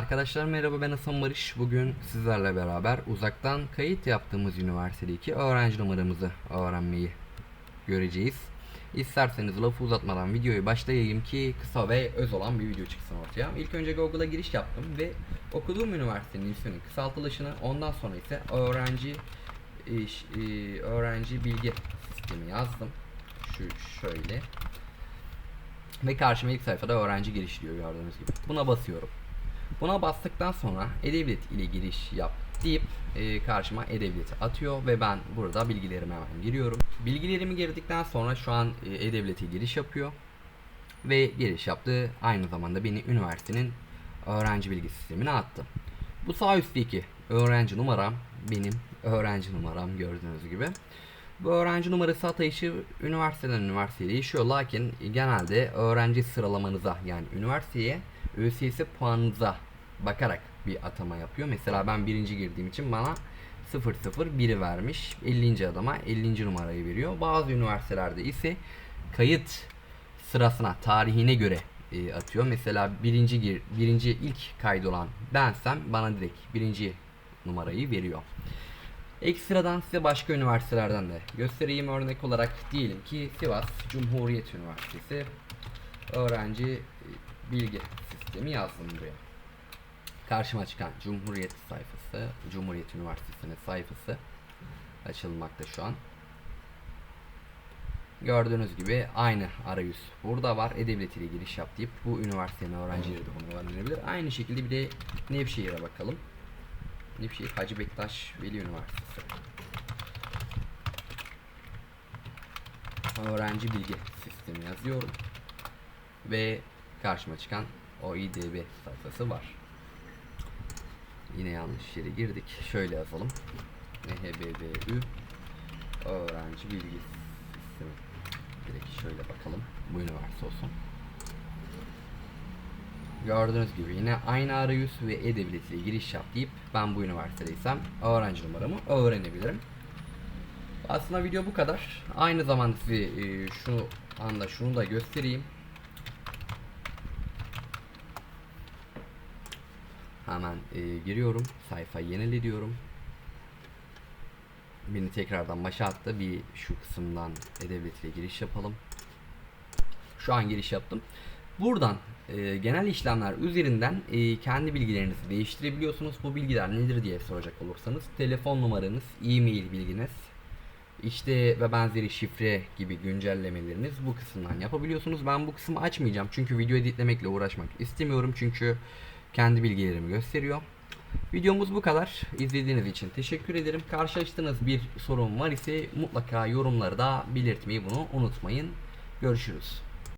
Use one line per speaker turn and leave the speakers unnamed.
Arkadaşlar merhaba ben Hasan Barış. Bugün sizlerle beraber uzaktan kayıt yaptığımız üniversitedeki öğrenci numaramızı öğrenmeyi göreceğiz. İsterseniz lafı uzatmadan videoyu başlayayım ki kısa ve öz olan bir video çıksın ortaya. İlk önce Google'a giriş yaptım ve okuduğum üniversitenin isminin kısaltılışını ondan sonra ise öğrenci iş- e, öğrenci bilgi sistemi yazdım. Şu şöyle. Ve karşıma ilk sayfada öğrenci giriş diyor gördüğünüz gibi. Buna basıyorum. Buna bastıktan sonra e-devlet ile giriş yap deyip e, karşıma e-devleti atıyor ve ben burada bilgilerime hemen giriyorum. Bilgilerimi girdikten sonra şu an e, e-devlete giriş yapıyor ve giriş yaptı. Aynı zamanda beni üniversitenin öğrenci bilgi sistemine attı. Bu sağ üstteki öğrenci numaram benim öğrenci numaram gördüğünüz gibi. Bu öğrenci numarası atayışı üniversiteden üniversiteye değişiyor lakin genelde öğrenci sıralamanıza yani üniversiteye ÖSS puanınıza bakarak bir atama yapıyor. Mesela ben birinci girdiğim için bana 001'i vermiş. 50. adama 50. numarayı veriyor. Bazı üniversitelerde ise kayıt sırasına, tarihine göre e, atıyor. Mesela birinci gir, birinci ilk kaydolan bensem bana direkt birinci numarayı veriyor. Ekstradan size başka üniversitelerden de göstereyim örnek olarak diyelim ki Sivas Cumhuriyet Üniversitesi öğrenci bilgi sistemi yazdım buraya. Karşıma çıkan Cumhuriyet sayfası, Cumhuriyet Üniversitesi'nin sayfası açılmakta şu an. Gördüğünüz gibi aynı arayüz burada var. E-Devlet ile giriş yap deyip bu üniversitenin öğrencileri de bunu öğrenebilir. Aynı şekilde bir de Nevşehir'e bakalım. Nevşehir Hacı Bektaş Veli Üniversitesi. Öğrenci bilgi sistemi yazıyorum. Ve karşıma çıkan OİDB sayfası var. Yine yanlış yere girdik. Şöyle yazalım. NHBBÜ Öğrenci Bilgi Sistemi. Direkt şöyle bakalım. Bu üniversite olsun. Gördüğünüz gibi yine aynı arayüz ve e-devlet ile giriş yap deyip ben bu üniversitedeysem öğrenci numaramı öğrenebilirim. Aslında video bu kadar. Aynı zamanda size e, şu anda şunu da göstereyim. Hemen e, giriyorum. Sayfa yenile diyorum. Beni tekrardan başa attı. Bir şu kısımdan e-devlet ile giriş yapalım. Şu an giriş yaptım. Buradan e, genel işlemler üzerinden e, kendi bilgilerinizi değiştirebiliyorsunuz. Bu bilgiler nedir diye soracak olursanız telefon numaranız, e-mail bilginiz, işte ve benzeri şifre gibi güncellemeleriniz bu kısımdan yapabiliyorsunuz. Ben bu kısmı açmayacağım çünkü video editlemekle uğraşmak istemiyorum çünkü kendi bilgilerimi gösteriyor. Videomuz bu kadar. İzlediğiniz için teşekkür ederim. Karşılaştığınız bir sorun var ise mutlaka yorumlarda belirtmeyi bunu unutmayın. Görüşürüz.